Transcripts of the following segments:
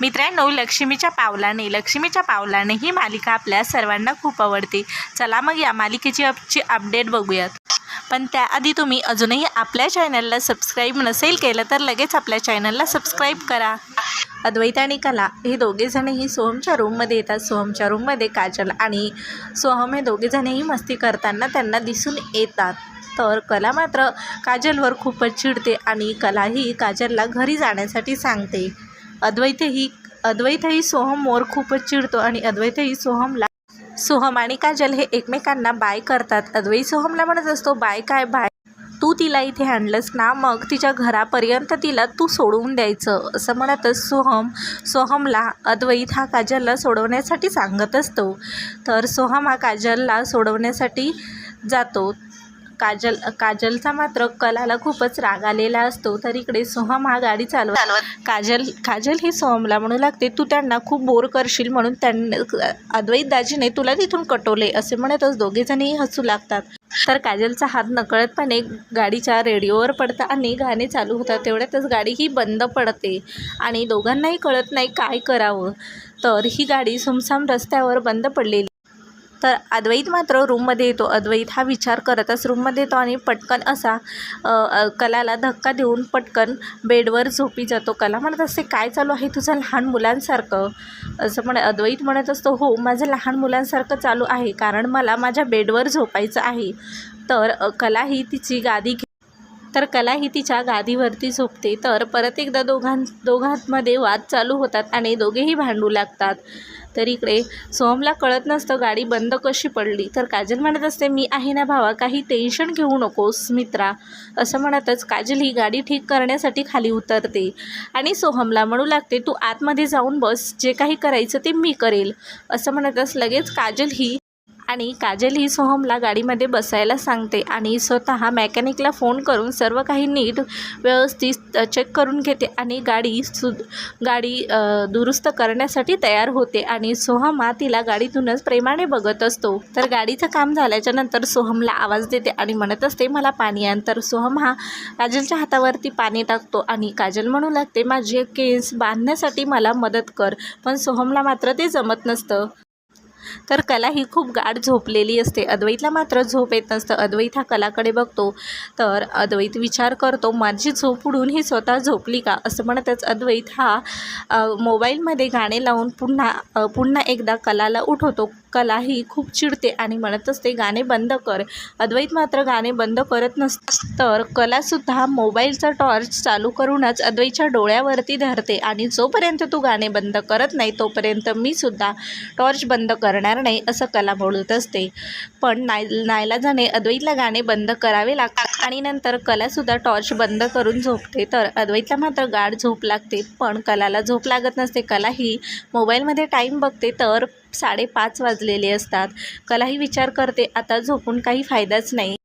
मित्रांनो लक्ष्मीच्या पावलाने लक्ष्मीच्या पावलाने ही मालिका आपल्या सर्वांना खूप आवडते. चला मग या मालिकेची अपची अपडेट बघूयात. पण त्याआधी तुम्ही अजूनही आपल्या चॅनलला सबस्क्राईब नसेल केलं तर लगेच आपल्या चॅनलला सबस्क्राईब करा. अद्वैत आणि कला हे दोघेजणही सोहमच्या रूममध्ये येतात. सोहमच्या रूममध्ये काजल आणि सोहम हे दोघेजणही मस्ती करताना त्यांना दिसून येतात. तर कला मात्र काजलवर खूपच चिडते आणि कलाही काजलला घरी जाण्यासाठी सांगते. अद्वैतही अद्वैतही सोहमवर खूपच चिडतो आणि अद्वैतही सोहमला सोहम आणि काजल हे एकमेकांना बाय करतात. अद्वैत सोहमला म्हणत असतो बाय काय बाय? तू तिला इथे आणलंस ना मग तिच्या घरापर्यंत तिला तू सोडवून द्यायचं. असं म्हणतच सोहम सोहमला अद्वैत हा काजलला सोडवण्यासाठी सांगत असतो. तर सोहम हा काजलला सोडवण्यासाठी जातो. काजल काजलचा मात्र कलाला खूपच राग आलेला असतो. तर इकडे सोहम हा गाडी चालवत. काजल काजल ही सोहमला म्हणू लागते तू त्यांना खूप बोर करशील म्हणून त्यांना अद्वैत दाजीने तुला तिथून कटवले असे म्हणतच दोघेजणही हसू लागतात. तर काजलचा हात नकळतपणे गाडीच्या रेडिओवर पडतं आणि गाणे चालू होतात. तेवढ्यातच गाडी ही बंद पडते आणि दोघांनाही कळत नाही काय करावं. तर ही गाडी सुमसाम रस्त्यावर बंद पडलेली तर अद्वैत मात्र रूममध्ये येतो. अद्वैत हा विचार करतच रूममध्ये येतो आणि पटकन असा कलाला धक्का देऊन पटकन बेडवर झोपी जातो. कला म्हणत असते काय चालू आहे तुझं लहान मुलांसारखं? असं म्हण अद्वैत म्हणत असतो हो माझं लहान मुलांसारखं चालू आहे. कारण मला माझ्या बेडवर झोपायचं आहे. तर कला ही तिची गादी घे तर कला ही तिच्या गादीवरती झोपते. तर परत एकदा दोघां दोघांमध्ये वाद चालू होतात आणि दोघेही भांडू लागतात. तर इकडे सोहमला कळत नसतं गाडी बंद कशी पडली. तर काजल म्हणत असते मी आहे ना भावा काही टेन्शन घेऊ नकोस मित्रा. असं म्हणतच काजल ही गाडी ठीक करण्यासाठी खाली उतरते. आणि सोहमला म्हणू लागते तू आतमध्ये जाऊन बस जे काही करायचं ते मी करेल. असं म्हणतच लगेच काजल ही आणि काजल ही सोहमला गाडीमध्ये बसायला सांगते आणि स्वतः मॅकॅनिकला फोन करून सर्व काही नीट व्यवस्थित चेक करून घेते आणि गाडी सु गाडी दुरुस्त करण्यासाठी तयार होते आणि सोहम हा तिला गाडीतूनच प्रेमाने बघत असतो. तर गाडीचं काम झाल्याच्यानंतर सोहमला आवाज देते आणि म्हणत असते मला पाणी आण. तर सोहम हा काजलच्या हातावरती पाणी टाकतो आणि काजल म्हणू लागते माझे केस बांधण्यासाठी मला मदत कर. पण सोहमला मात्र ते जमत नसतं. तर कला ही खूप गाढ झोपलेली असते. अद्वैतला मात्र झोप येत नसतं. अद्वैत हा कलाकडे बघतो. तर अद्वैत विचार करतो माझी झोप उडून ही स्वतः झोपली का? असं म्हणतच अद्वैत हा मोबाईलमध्ये गाणे लावून पुन्हा पुन्हा एकदा कलाला उठवतो. कला ही खूप चिडते आणि म्हणत असते गाणे बंद कर. अद्वैत मात्र गाणे बंद करत नसतं तर कलासुद्धा मोबाईलचा टॉर्च चालू करूनच अद्वैतच्या डोळ्यावरती धरते आणि जोपर्यंत तू गाणे बंद करत नाही तोपर्यंत मी सुद्धा टॉर्च बंद करणार नाही असं कला बोलत असते. पण नाय नाईलाजाने अद्वैतला गाणे बंद करावे लागतात आणि नंतर कलासुद्धा टॉर्च बंद करून झोपते. तर अद्वैतला मात्र गाढ झोप लागते पण कलाला झोप लागत नसते. कला ही मोबाईलमध्ये टाईम बघते तर साडेपाच वाजलेले असतात. कलाही विचार करते. आता झोपून काही फायदाच नाही.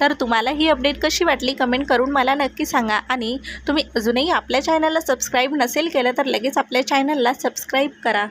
तर तुम्हाला ही अपडेट कशी वाटली कमेंट करून मला नक्की सांगा. आणि तुम्ही अजूनही आपल्या चॅनलला सबस्क्राईब नसेल केलं तर लगेच आपल्या चॅनलला सबस्क्राईब करा.